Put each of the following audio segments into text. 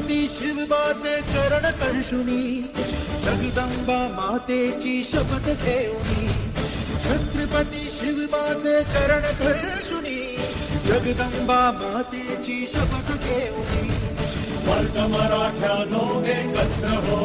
पार्वती शिवबाचे चरण कर्षुनी जगदंबा मातेची शपथ घेऊनी छत्रपती शिवबाचे चरण कर्षुनी जगदंबा मातेची शपथ घेऊनी. वर्ग मराठ्या लोक एकत्र हो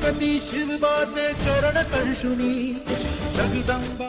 गणपति शिव बाते चरण कर्षुणी जगदम्बा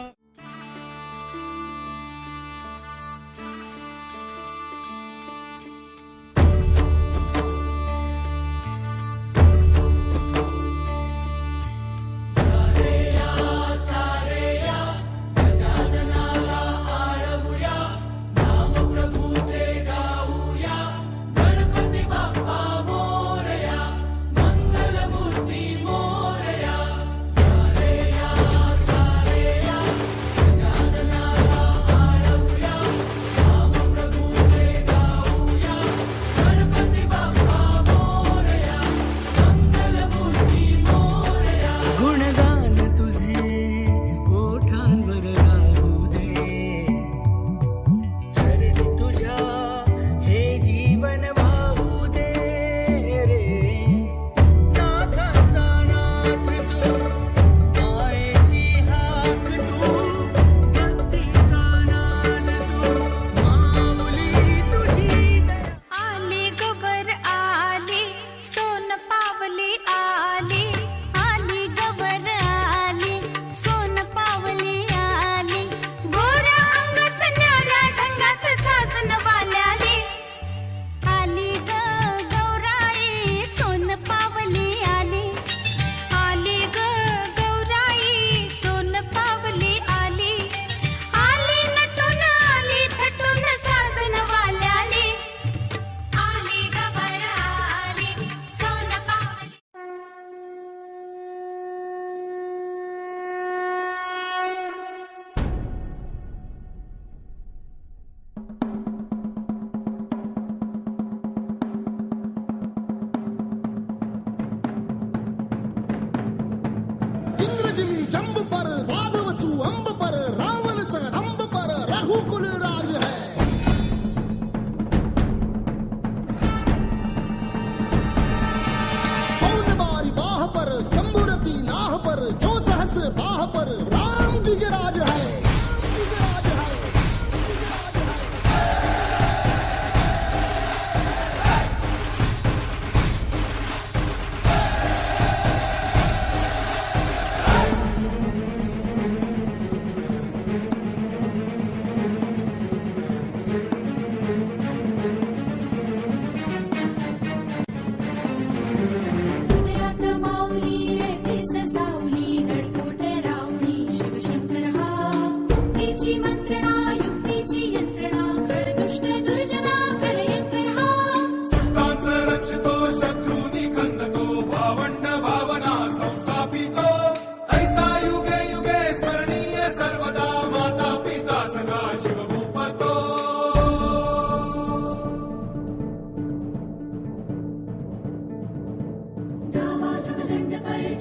बाहुकुल राज है पौन बारी बाह पर शंभुरती नाह पर जो सहस बाह पर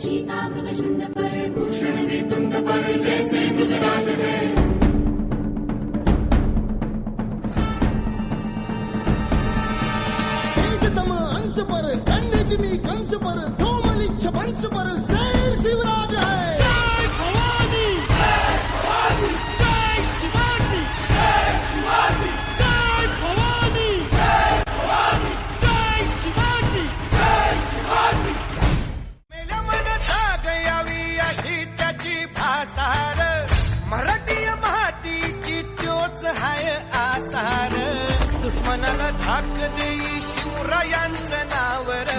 चीता मृग झुंड पर, भूषण भी तुंड पर, जैसे मृगराज है। पर कंस पर धूमलिच्छ वंश पर, शेर शिवराज दुश्मनाला धाक देई शिवरायांचं नावर.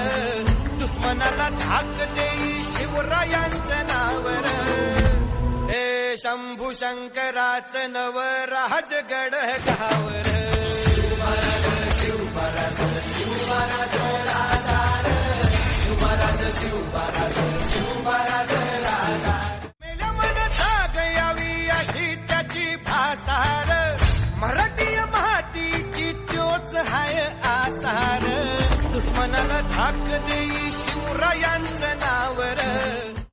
दुश्मनाला धाक देई शिवरायांचं नावर. हे शंभू शंकराच नव राज राजगड गावर. शिवराज शिवराज मनाला धाक देई शिवरायांचं